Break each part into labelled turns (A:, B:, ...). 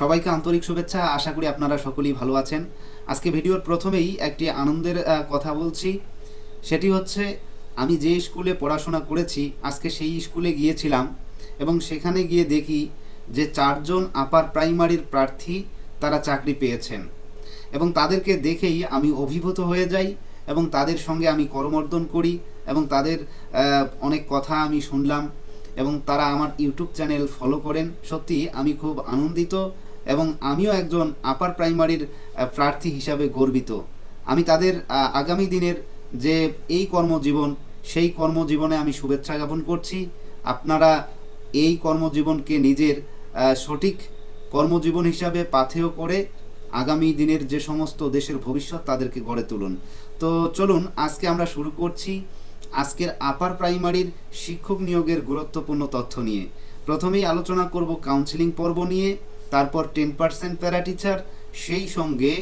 A: সবাইকে আন্তরিক শুভেচ্ছা। আশা করি আপনারা সকলেই ভালো আছেন। আজকে ভিডিওর প্রথমেই একটি আনন্দের কথা বলছি। সেটি হচ্ছে, আমি যে স্কুলে পড়াশোনা করেছি, আজকে সেই স্কুলে গিয়েছিলাম এবং সেখানে গিয়ে দেখি যে চারজন আপার প্রাইমারির প্রার্থী তারা চাকরি পেয়েছেন এবং তাদেরকে দেখেই আমি অভিভূত হয়ে যাই এবং তাদের সঙ্গে আমি করমর্দন করি এবং তাদের অনেক কথা আমি শুনলাম এবং তারা আমার ইউটিউব চ্যানেল ফলো করেন। সত্যি আমি খুব আনন্দিত এবং আমিও একজন আপার প্রাইমারির প্রার্থী হিসাবে গর্বিত। আমি তাদের আগামী দিনের যে এই কর্মজীবন, সেই কর্মজীবনে আমি শুভেচ্ছা জ্ঞাপন করছি। আপনারা এই কর্মজীবনকে নিজের সঠিক কর্মজীবন হিসাবে পাথেয় করে আগামী দিনের যে সমস্ত দেশের ভবিষ্যৎ তাদেরকে গড়ে তুলুন। তো চলুন, আজকে আমরা শুরু করছি আজকের আপার প্রাইমারির শিক্ষক নিয়োগের গুরুত্বপূর্ণ তথ্য নিয়ে। প্রথমেই আলোচনা করব কাউন্সিলিং পর্ব নিয়ে। তারপর টেন পার্সেন্ট প্যারা টিচার সেই সঙ্গে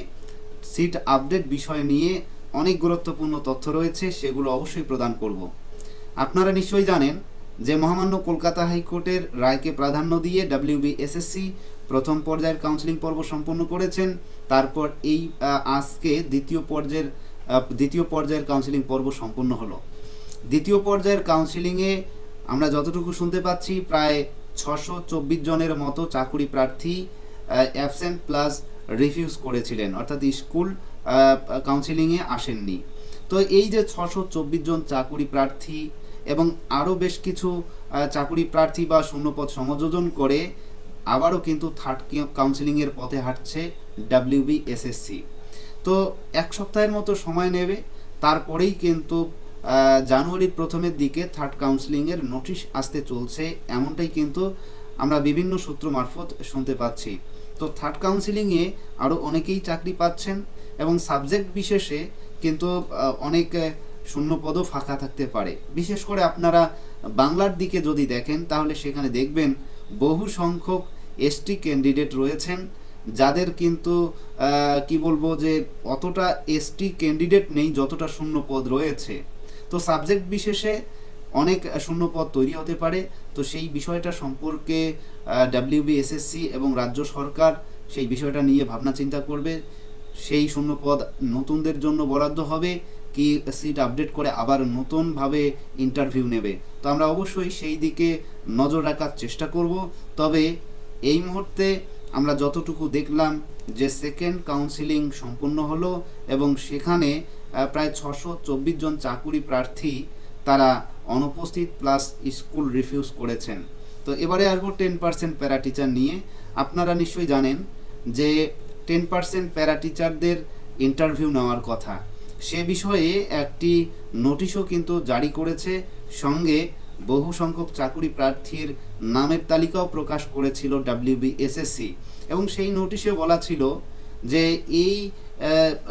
A: সিট আপডেট বিষয় নিয়ে অনেক গুরুত্বপূর্ণ তথ্য রয়েছে, সেগুলো অবশ্যই প্রদান করব। আপনারা নিশ্চয়ই জানেন যে মহামান্য কলকাতা হাইকোর্টের রায়কে প্রাধান্য দিয়ে ডাব্লিউবি এসএসসি প্রথম পর্যায়ের কাউন্সিলিং পর্ব সম্পন্ন করেছেন। তারপর এই আজকে দ্বিতীয় পর্যায়ের দ্বিতীয় পর্যায়ের কাউন্সিলিং পর্ব সম্পন্ন হলো। দ্বিতীয় পর্যায়ের কাউন্সিলিংয়ে আমরা যতটুকু শুনতে পাচ্ছি, প্রায় ছশো চব্বিশ জনের মতো চাকুরি প্রার্থী অ্যাবসেন্ট প্লাস রিফিউজ করেছিলেন। অর্থাৎ স্কুল কাউন্সিলিংয়ে আসেননি। তো এই যে ছশো চব্বিশ জন চাকুরি প্রার্থী এবং আরও বেশ কিছু চাকুরি প্রার্থী বা শূন্যপদ সংযোজন করে আবারও কিন্তু থার্ড কাউন্সিলিংয়ের পথে হাঁটছে ডাব্লিউবি এসএসসি তো এক সপ্তাহের মতো সময় নেবে, তারপরেই কিন্তু জানুয়ারির প্রথমের দিকে থার্ড কাউন্সিলিংয়ের নোটিশ আসতে চলছে এমনটাই কিন্তু আমরা বিভিন্ন সূত্র মারফত শুনতে পাচ্ছি। তো থার্ড কাউন্সিলিংয়ে আরও অনেকেই চাকরি পাচ্ছেন এবং সাবজেক্ট বিশেষে কিন্তু অনেক আহ, শূন্যপদও ফাঁকা থাকতে পারে। বিশেষ করে আপনারা বাংলার দিকে যদি দেখেন তাহলে সেখানে দেখবেন বহু সংখ্যক এসটি ক্যান্ডিডেট রয়েছেন যাদের কিন্তু কি বলব যে অতটা এসটি ক্যান্ডিডেট নেই যতটা শূন্য পদ রয়েছে। তো সাবজেক্ট বিশেষে অনেক শূন্য পদ তৈরি হতে পারে। তো সেই বিষয়টা সম্পর্কে ডাব্লিউবি এসএসসি এবং রাজ্য সরকার সেই বিষয়টা নিয়ে ভাবনা চিন্তা করবে। সেই শূন্য পদ নতুনদের জন্য বরাদ্দ হবে। কি সিট আপডেট করে আবার নতুনভাবে ইন্টারভিউ নেবে। তো আমরা অবশ্যই সেই দিকে নজর রাখার চেষ্টা করব। তবে এই মুহূর্তে আমরা যতটুকু দেখলাম যে সেকেন্ড কাউন্সিলিং সম্পূর্ণ হলো এবং সেখানে প্রায় ছশো চব্বিশ জন চাকুরি প্রার্থী তারা অনুপস্থিত প্লাস স্কুল রিফিউজ করেছেন। তো এবারে আসব টেন পার্সেন্ট প্যারা টিচার নিয়ে আপনারা নিশ্চয়ই জানেন যে টেন পার্সেন্ট প্যারা টিচারদের ইন্টারভিউ নেওয়ার কথা। সে বিষয়ে একটি নোটিশও কিন্তু জারি করেছে, সঙ্গে বহু সংখ্যক চাকুরি প্রার্থীর নামের তালিকাও প্রকাশ করেছিল ডাব্লিউবি এসএসসি এবং সেই নোটিশে বলা ছিল যে এই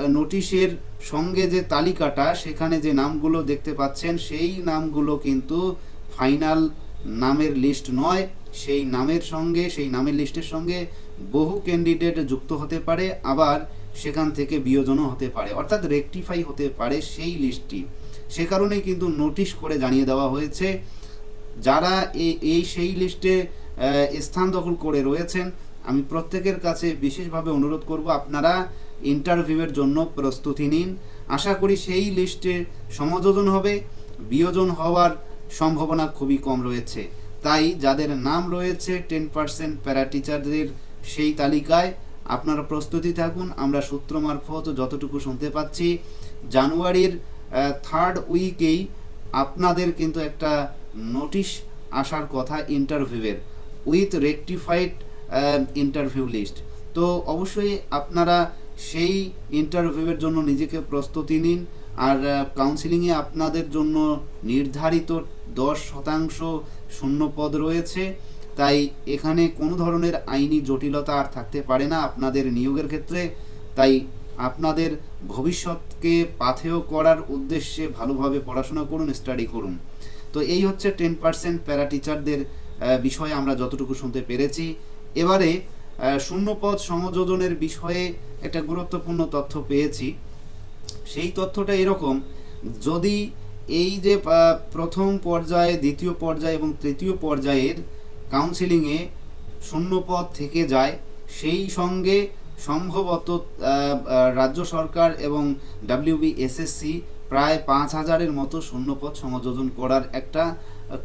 A: নোটিশের সঙ্গে যে তালিকাটা, সেখানে যে নামগুলো দেখতে পাচ্ছেন, সেই নামগুলো কিন্তু ফাইনাল নামের লিস্ট নয়। সেই নামের সঙ্গে, সেই নামের লিস্টের সঙ্গে বহু ক্যান্ডিডেট যুক্ত হতে পারে, আবার সেখান থেকে বিয়োজনও হতে পারে, অর্থাৎ রেকটিফাই হতে পারে সেই লিস্টটি। সে কারণেই কিন্তু নোটিশ করে জানিয়ে দেওয়া হয়েছে, যারা এই- সেই লিস্টে স্থান দখল করে রয়েছেন, আমি প্রত্যেকের কাছে বিশেষভাবে অনুরোধ করব, আপনারা ইন্টারভিউয়ের জন্য প্রস্তুতি নিন। আশা করি সেই লিস্টে সমযোজন হবে। বিয়োজন হওয়ার সম্ভাবনা খুবই কম রয়েছে। তাই যাদের নাম রয়েছে টেন পার্সেন্ট প্যারা টিচারদের সেই তালিকায় আপনারা প্রস্তুতি থাকুন। আমরা সূত্র মারফত যতটুকু শুনতে পাচ্ছি, জানুয়ারির থার্ড উইকেই আপনাদের কিন্তু একটা নোটিশ আসার কথা ইন্টারভিউয়ের উইথ রেকটিফাইড ইন্টারভিউ লিস্ট তো অবশ্যই আপনারা সেই ইন্টারভিউয়ের জন্য নিজেকে প্রস্তুতি নিন। আর কাউন্সিলিংয়ে আপনাদের জন্য নির্ধারিত দশ শতাংশ শূন্য পদ রয়েছে। তাই এখানে কোনো ধরনের আইনি জটিলতা আর থাকতে পারে না আপনাদের নিয়োগের ক্ষেত্রে। তাই আপনাদের ভবিষ্যৎকে পাথেয় করার উদ্দেশ্যে ভালোভাবে পড়াশোনা করুন স্টাডি করুন। তো এই হচ্ছে টেন পার্সেন্ট প্যারা টিচারদের বিষয়ে আমরা যতটুকু শুনতে পেরেছি। এবারে শূন্যপদ সংযোজনের বিষয়ে একটা গুরুত্বপূর্ণ তথ্য পেয়েছি। সেই তথ্যটা এরকম, যদি এই যে প্রথম পর্যায়ে, দ্বিতীয় পর্যায়ে এবং তৃতীয় পর্যায়ের কাউন্সিলিংয়ে শূন্য পদ থেকে যায়, সেই সঙ্গে সম্ভবত রাজ্য সরকার এবং ডাব্লিউবিএসএসসি প্রায় পাঁচ হাজারের মতো শূন্যপদ সংযোজন করার একটা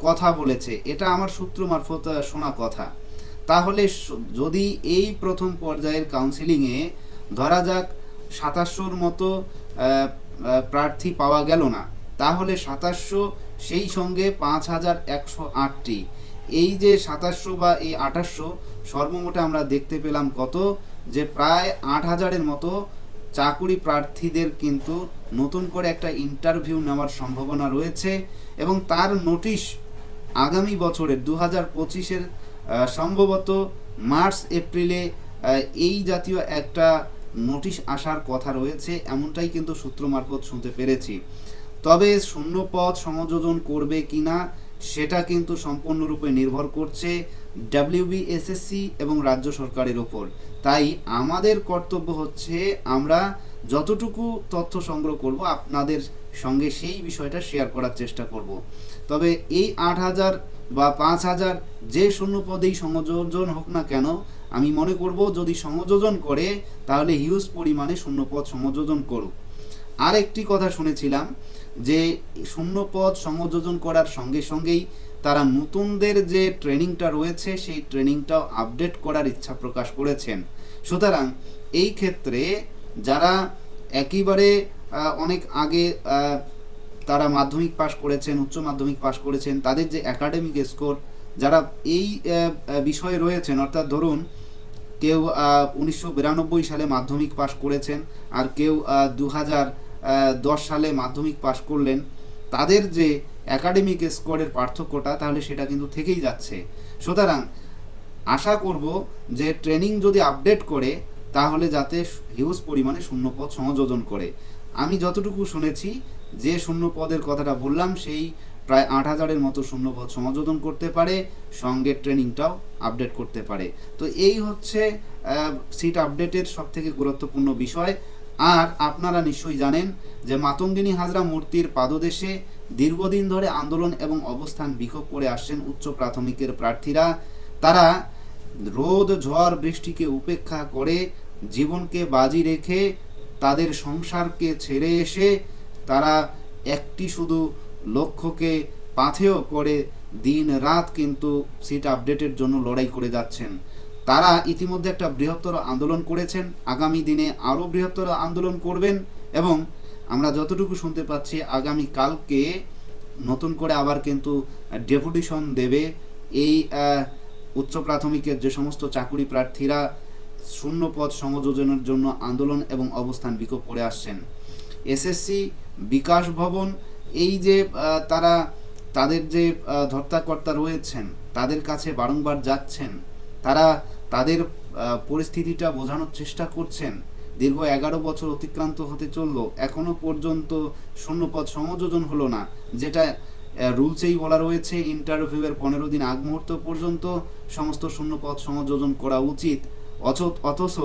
A: কথা বলেছে। এটা আমার সূত্র মারফত শোনা কথা। তাহলে যদি এই প্রথম পর্যায়ের কাউন্সিলিংয়ে ধরা যাক সাতাশশোর মতো প্রার্থী পাওয়া গেল না। তাহলে সাতাশশো সেই সঙ্গে পাঁচ হাজার একশো আটটি। এই যে সাতাশশো বা এই আঠাশশো, সর্বমোটে আমরা দেখতে পেলাম কত? যে প্রায় আট হাজারের মতো চাকুরি প্রার্থীদের কিন্তু নতুন করে একটা ইন্টারভিউ নেওয়ার সম্ভাবনা রয়েছে এবং তার নোটিশ আগামী বছরের দু হাজার পঁচিশের সম্ভবত মার্চ, এপ্রিলে এই জাতীয় একটা নোটিশ আসার কথা রয়েছে, এমনটাই কিন্তু সূত্র মারফত শুনতে পেরেছি। তবে শূন্য সংযোজন করবে কিনা, সেটা কিন্তু সম্পূর্ণরূপে নির্ভর করছে ডাব্লিউবিএসএসসি এবং রাজ্য সরকারের ওপর। তাই আমাদের কর্তব্য হচ্ছে আমরা যতটুকু তথ্য সংগ্রহ করব, আপনাদের সঙ্গে সেই বিষয়টা শেয়ার করার চেষ্টা করব। তবে এই আট হাজার বা পাঁচ হাজার যে শূন্য পদেই সংযোজন হোক না কেন আমি মনে করব যদি সংযোজন করে, তাহলে হিউজ পরিমাণে শূন্য পদ সংযোজন করুক। আর একটি কথা শুনেছিলাম যে শূন্য পদ সংযোজন করার সঙ্গে সঙ্গেই তারা নতুনদের যে ট্রেনিংটা রয়েছে, সেই ট্রেনিংটাও আপডেট করার ইচ্ছা প্রকাশ করেছেন। সুতরাং এই ক্ষেত্রে যারা একেবারে অনেক আগে তারা মাধ্যমিক পাশ করেছেন, উচ্চ মাধ্যমিক পাশ করেছেন, তাদের যে একাডেমিক স্কোর যারা এই বিষয়ে রয়েছেন, অর্থাৎ ধরুন কেউ উনিশশো বিরানব্বই সালে মাধ্যমিক পাশ করেছেন আর কেউ দু দশ সালে মাধ্যমিক পাশ করলেন। তাদের যে একাডেমিক স্কোরের পার্থক্যটা, তাহলে সেটা কিন্তু থেকেই যাচ্ছে। সুতরাং আশা করব যে ট্রেনিং যদি আপডেট করে, তাহলে যাতে হিউজ পরিমাণে শূন্য পদ সংযোজন করে। আমি যতটুকু শুনেছি যে শূন্য পদের কথাটা বললাম, সেই প্রায় আট হাজারের মতো শূন্য পদ সংযোজন করতে পারে, সঙ্গে ট্রেনিংটাও আপডেট করতে পারে। তো এই হচ্ছে সিট আপডেটের সব থেকে গুরুত্বপূর্ণ বিষয়। আর আপনারা নিশ্চয়ই জানেন যে মাতঙ্গিনী হাজরা মূর্তির পাদদেশে দীর্ঘদিন ধরে আন্দোলন এবং অবস্থান বিক্ষোভ করে আসছেন উচ্চ প্রাথমিকের প্রার্থীরা। তারা রোদ, ঝড়, বৃষ্টিকে উপেক্ষা করে জীবনকে বাজি রেখে তাদের সংসারকে ছেড়ে এসে তারা একটি শুধু লক্ষ্যকে পাথেয় করে দিন রাত কিন্তু সিট আপডেটের জন্য লড়াই করে যাচ্ছেন। তারা ইতিমধ্যে একটা বৃহত্তর আন্দোলন করেছেন। আগামী দিনে আরও বৃহত্তর আন্দোলন করবেন এবং আমরা যতটুকু শুনতে পাচ্ছি, আগামী কালকে নতুন করে আবার কিন্তু ডেপুটেশন দেবে। এই উচ্চ প্রাথমিকের যে সমস্ত চাকুরি প্রার্থীরা শূন্য পদ সংযোজনের জন্য আন্দোলন এবং অবস্থান বিক্ষোভ করে আসছেন। এসএসসি বিকাশ ভবন, এই যে তারা তাদের যে ধর্তাকর্তা রয়েছেন, তাদের কাছে বারংবার যাচ্ছেন, তারা তাদের পরিস্থিতিটা বোঝানোর চেষ্টা করছেন, দীর্ঘ এগারো বছর অতিক্রান্ত হতে চলল, এখনও পর্যন্ত শূন্যপদ সংযোজন হলো না, যেটা রুলসেই বলা রয়েছে ইন্টারভিউয়ের পনেরো দিন আগ মুহূর্ত পর্যন্ত সমস্ত শূন্যপদ সংযোজন করা উচিত অথচ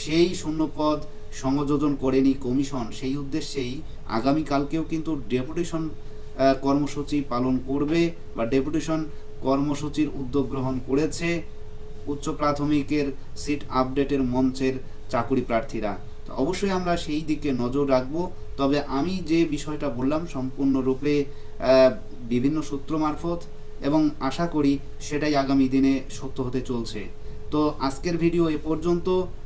A: সেই শূন্যপদ সংযোজন করেনি কমিশন। সেই উদ্দেশ্যেই আগামীকালকেও কিন্তু ডেপুটেশন কর্মসূচি পালন করবে বা ডেপুটেশন কর্মসূচির উদ্যোগ গ্রহণ করেছে উচ্চ প্রাথমিকের সিট আপডেটের মঞ্চের চাকুরি প্রার্থীরা। তো অবশ্যই আমরা সেই দিকে নজর রাখব। তবে আমি যে বিষয়টা বললাম সম্পূর্ণরূপে বিভিন্ন সূত্র মারফত এবং আশা করি সেটাই আগামী দিনে সত্য হতে চলছে। তো আজকের ভিডিও এ পর্যন্ত।